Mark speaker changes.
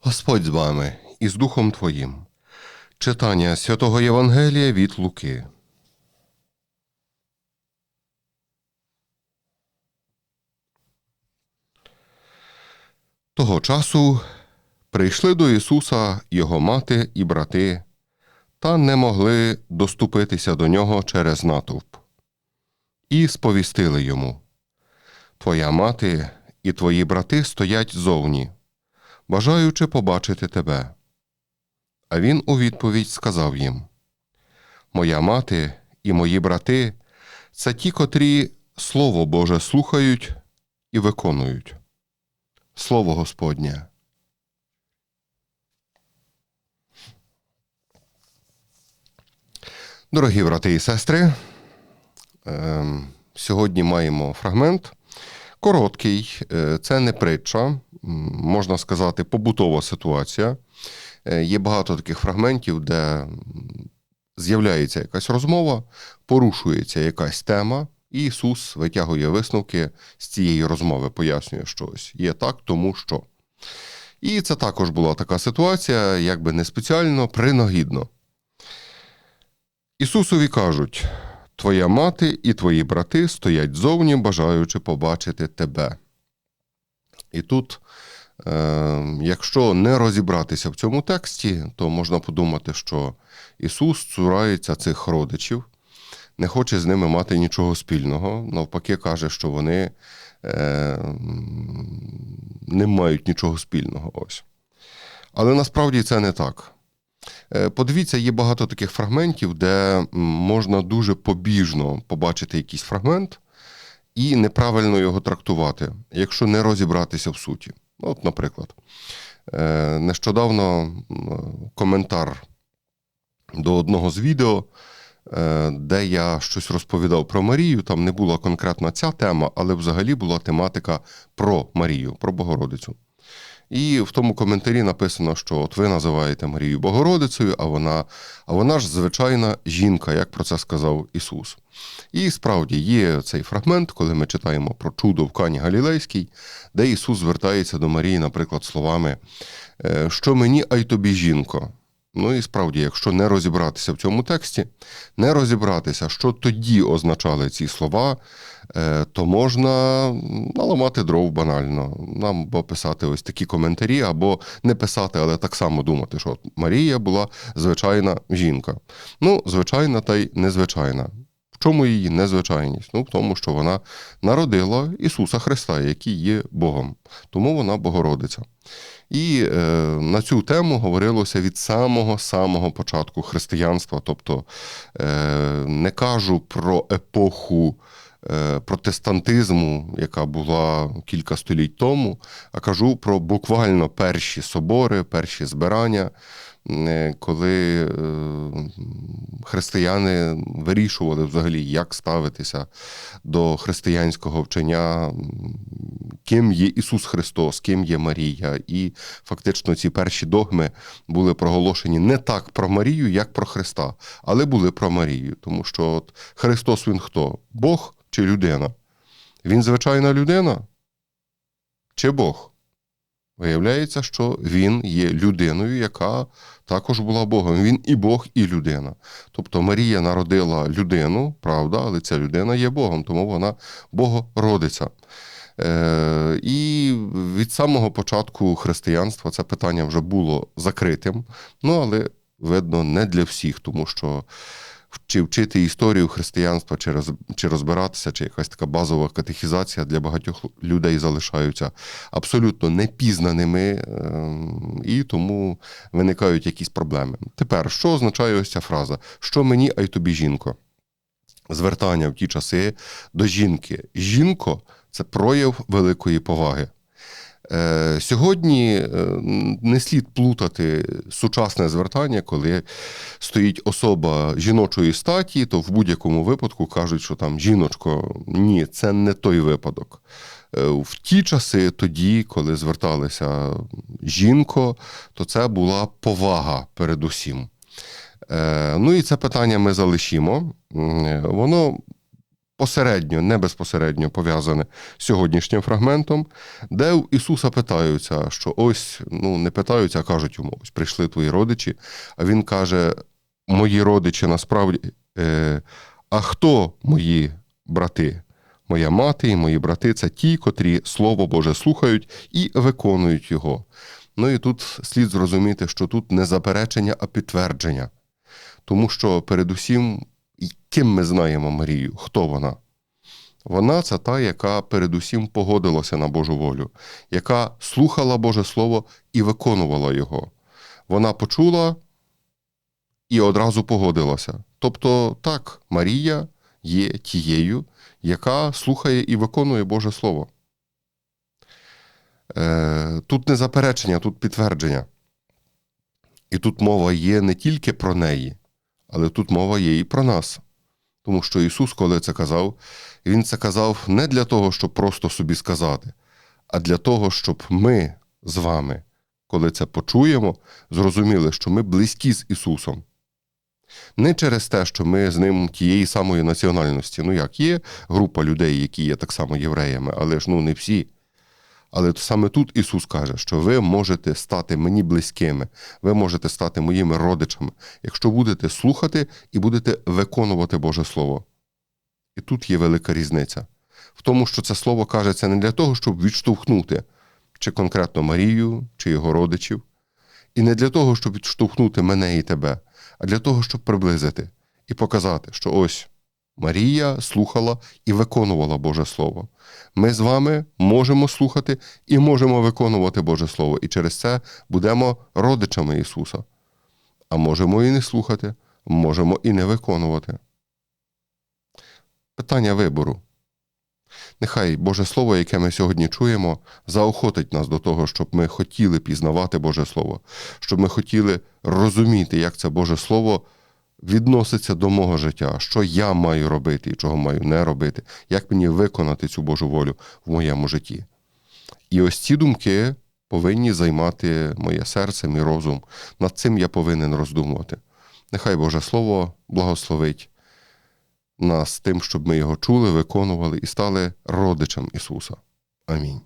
Speaker 1: Господь з вами і з Духом Твоїм. Читання святого Євангелія від Луки. Того часу прийшли до Ісуса його мати і брати, та не могли доступитися до нього через натовп. І сповістили йому Твоя мати і твої брати стоять зовні бажаючи побачити тебе. А він у відповідь сказав їм Моя мати і мої брати це ті, котрі Слово Боже слухають і виконують. Слово Господнє. Дорогі брати і сестри, ем, сьогодні маємо фрагмент короткий, е, це не притча, можна сказати, побутова ситуація. Е, Є багато таких фрагментів, де з'являється якась розмова, порушується якась тема, і Ісус витягує висновки з цієї розмови, пояснює щось. Є так, тому що. І це також була така ситуація, якби не спеціально, принагідно. Ісусові кажуть: Твоя мати і твої брати стоять зовні, бажаючи побачити тебе. І тут, е, якщо не розібратися в цьому тексті, то можна подумати, що Ісус цурається цих родичів, не хоче з ними мати нічого спільного, навпаки, каже, що вони е, не мають нічого спільного. Ось. Але насправді це не так. Е, Подивіться, є багато таких фрагментів, де можна дуже побіжно побачити якийсь фрагмент і неправильно його трактувати, якщо не розібратися в суті. От, наприклад, е, нещодавно коментар до одного з відео, е, де я щось розповідав про Марію. Там не була конкретно ця тема, але взагалі була тематика про Марію, про Богородицю. І в тому коментарі написано, що от ви називаєте Марію Богородицею, а вона, а вона ж звичайна жінка, як про це сказав Ісус. І справді є цей фрагмент, коли ми читаємо про чудо в Кані Галілейській, де Ісус звертається до Марії, наприклад, словами е, Що мені, а й тобі, жінко. Ну і справді, якщо не розібратися в цьому тексті, не розібратися, що тоді означали ці слова, е, то можна наламати дров банально, нам бо писати ось такі коментарі, або не писати, але так само думати, що Марія була звичайна жінка. Ну, звичайна та й незвичайна. Чому її незвичайність? Ну, в тому, що вона народила Ісуса Христа, який є Богом, тому вона Богородиця. І е, на цю тему говорилося від самого самого початку християнства. Тобто е, не кажу про епоху е, протестантизму, яка була кілька століть тому, а кажу про буквально перші собори, перші збирання, коли е, християни вирішували взагалі, як ставитися до християнського вчення, ким є Ісус Христос, ким є Марія. І фактично ці перші догми були проголошені не так про Марію, як про Христа, але були про Марію. Тому що от Христос Він хто? Бог чи людина? Він звичайна людина? Чи Бог? Виявляється, що він є людиною, яка також була Богом. Він і Бог, і людина. Тобто Марія народила людину, правда, але ця людина є Богом, тому вона Богородиця. Е, і від самого початку християнства це питання вже було закритим, ну але видно не для всіх, тому що чи вчити історію християнства, чи, роз, чи розбиратися, чи якась така базова катехізація для багатьох людей залишаються абсолютно непізнаними, ем, і тому виникають якісь проблеми. Тепер, що означає ось ця фраза? Що мені, а й тобі, жінко? Звертання в ті часи до жінки. Жінко це прояв великої поваги. Е, Сьогодні е, не слід плутати сучасне звертання, коли стоїть особа жіночої статі, то в будь-якому випадку кажуть, що там жіночко. Ні, це не той випадок. Е, В ті часи, тоді, коли зверталися жінко, то це була повага передусім. Ну і це питання ми залишимо. Воно посередньо, не безпосередньо пов'язане з сьогоднішнім фрагментом, де у Ісуса питаються, що ось, ну не питаються, а кажуть йому, ось прийшли твої родичі. А він каже: мої родичі насправді, е, а хто мої брати? Моя мати і мої брати це ті, котрі Слово Боже слухають і виконують його. Ну і тут слід зрозуміти, що тут не заперечення, а підтвердження. Тому що передусім, ким ми знаємо Марію, хто вона? Вона це та, яка передусім погодилася на Божу волю, яка слухала Боже Слово і виконувала його. Вона почула і одразу погодилася. Тобто, так, Марія є тією, яка слухає і виконує Боже Слово. Е, Тут не заперечення, тут підтвердження. І тут мова є не тільки про неї, але тут мова є і про нас. Тому що Ісус, коли це казав, Він це казав не для того, щоб просто собі сказати, а для того, щоб ми з вами, коли це почуємо, зрозуміли, що ми близькі з Ісусом. Не через те, що ми з ним тієї самої національності. Ну як є група людей, які є так само євреями, але ж ну не всі. Але саме тут Ісус каже, що ви можете стати мені близькими, ви можете стати моїми родичами, якщо будете слухати і будете виконувати Боже Слово. І тут є велика різниця в тому, що це слово кажеться не для того, щоб відштовхнути чи конкретно Марію, чи його родичів, і не для того, щоб відштовхнути мене і тебе, а для того, щоб приблизити і показати, що ось Марія слухала і виконувала Боже Слово. Ми з вами можемо слухати і можемо виконувати Боже Слово, і через це будемо родичами Ісуса. А можемо і не слухати, можемо і не виконувати. Питання вибору. Нехай Боже Слово, яке ми сьогодні чуємо, заохотить нас до того, щоб ми хотіли пізнавати Боже Слово, щоб ми хотіли розуміти, як це Боже Слово відноситься до мого життя, що я маю робити і чого маю не робити, як мені виконати цю Божу волю в моєму житті. І ось ці думки повинні займати моє серце, мій розум. Над цим я повинен роздумувати. Нехай Боже Слово благословить нас тим, щоб ми його чули, виконували і стали родичем Ісуса. Амінь.